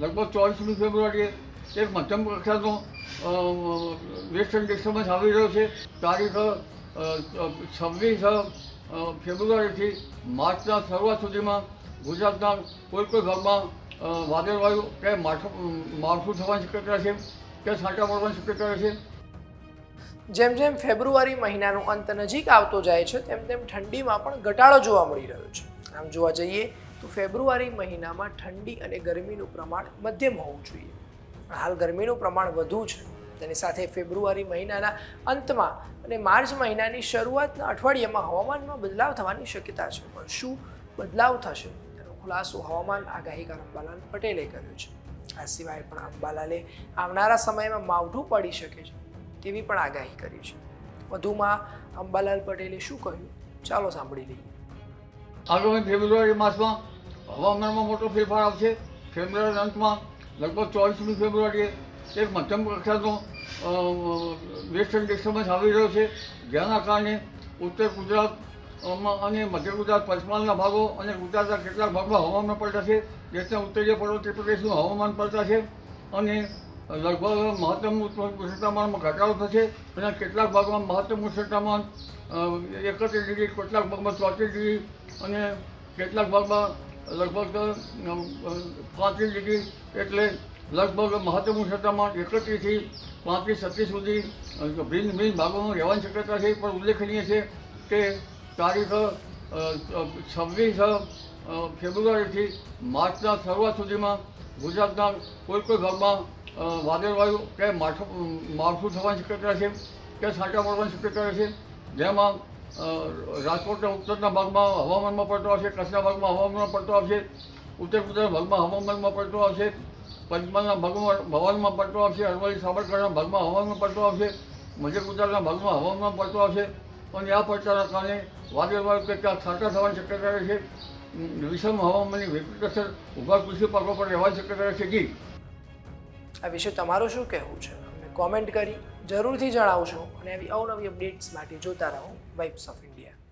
લગભગ ચોવીસમી ફેબ્રુઆરીએ એક મધ્યમ કક્ષાનો વેસ્ટર્ન ડિસ્ટર્બન્સ આવી રહ્યો છે. તારીખ છવ્વીસ ફેબ્રુઆરીથી માર્ચના શરૂઆત સુધીમાં ગુજરાતના કોઈ કોઈ ભાગમાં વાદળવાયુ કે માઠું, માવઠું થવાની શક્યતા છે કે છાંટા પડવાની શક્યતા છે. જેમ જેમ ફેબ્રુઆરી મહિનાનો અંત નજીક આવતો જાય છે, તેમ તેમ ઠંડીમાં પણ ઘટાડો જોવા મળી રહ્યો છે. આમ જોવા જઈએ તો ફેબ્રુઆરી મહિનામાં ઠંડી અને ગરમીનું પ્રમાણ મધ્યમ હોવું જોઈએ. હાલ ગરમીનું પ્રમાણ વધુ છે. તેની સાથે ફેબ્રુઆરી મહિનાના અંતમાં અને માર્ચ મહિનાની શરૂઆતના અઠવાડિયામાં હવામાનમાં બદલાવ થવાની શક્યતા છે. પણ શું બદલાવ થશે? તેનો ખુલાસો હવામાન આગાહીકાર અંબાલાલ પટેલે કર્યો છે. આ સિવાય પણ અંબાલાલે આવનારા સમયમાં માવઠું પડી શકે છે તેવી પણ આગાહી કરી છે. વધુમાં અંબાલાલ પટેલે શું કહ્યું? ચાલો સાંભળી લઈએ. આગામી ફેબ્રુઆરી માસમાં હવામાનમાં મોટો ફેરફાર આવશે. ફેબ્રુઆરી અંતમાં લગભગ ચોવીસમી ફેબ્રુઆરીએ એક મધ્યમ કક્ષાનો વેસ્ટર્ન ડિસ્ટર્બન્સ આવી રહ્યો છે. જેના કારણે ઉત્તર ગુજરાતમાં અને મધ્ય ગુજરાત પંચમહાલના ભાગો અને ગુજરાતના કેટલાક ભાગમાં હવામાન પલટા છે. દેશના ઉત્તરીય પર્વતીય પ્રદેશનું હવામાન પલટા છે અને લગભગ મહત્તમ ઉષ્ણતામાનમાં ઘટાડો થશે અને કેટલાક ભાગમાં મહત્તમ ઉષ્ણતામાન એકત્રીસ ડિગ્રી, કેટલાક ભાગમાં ચોત્રીસ ડિગ્રી અને કેટલાક ભાગમાં લગભગ પાંત્રીસ ડિગ્રી એટલે લગભગ મહત્તમ ઉષ્ણતામાં એકત્રીસથી પાંત્રીસ, છત્રીસ સુધી ભિન્ન ભિન્ન ભાગોમાં રહેવાની શક્યતા છે. પણ ઉલ્લેખનીય છે કે તારીખ છવ્વીસ ફેબ્રુઆરીથી માર્ચના શરૂઆત સુધીમાં ગુજરાતના કોઈ કોઈ ભાગમાં વાદળવાયુ કે માઠું માવઠું થવાની શક્યતા છે કે સાંટા પડવાની શક્યતા છે. જેમાં રાજકોટના ઉત્તરના ભાગમાં હવામાનમાં પડતો આવશે, કચ્છના ભાગમાં હવામાનમાં પડતો આવશે ઉત્તર ગુજરાતના ભાગમાં હવામાનમાં પડતો આવશે, પંચમહાલના ભાગમાં હવામાનમાં પડતો આવશે, અરવલ્લી, સાબરકાંઠાના ભાગમાં હવામાનમાં પડતો આવશે, મધ્ય ગુજરાતના ભાગમાં હવામાનમાં પડતો આવશે અને આ પડતાના કારણે વાદળવાયુ કે ક્યાંક છાંટા થવાની શક્યતા રહે છે વિષમ હવામાનની વિપરીત અસર ઊભા કૃષિ પાકો પર રહેવાની શક્યતા રહે છે જી. આ વિશે તમારું શું કહેવું છે? કોમેન્ટ કરી. જરૂરથી જણાવશો અને આવી અવનવી અપડેટ્સ માટે જોતા રહો વાઇબ્સ ઓફ ઇન્ડિયા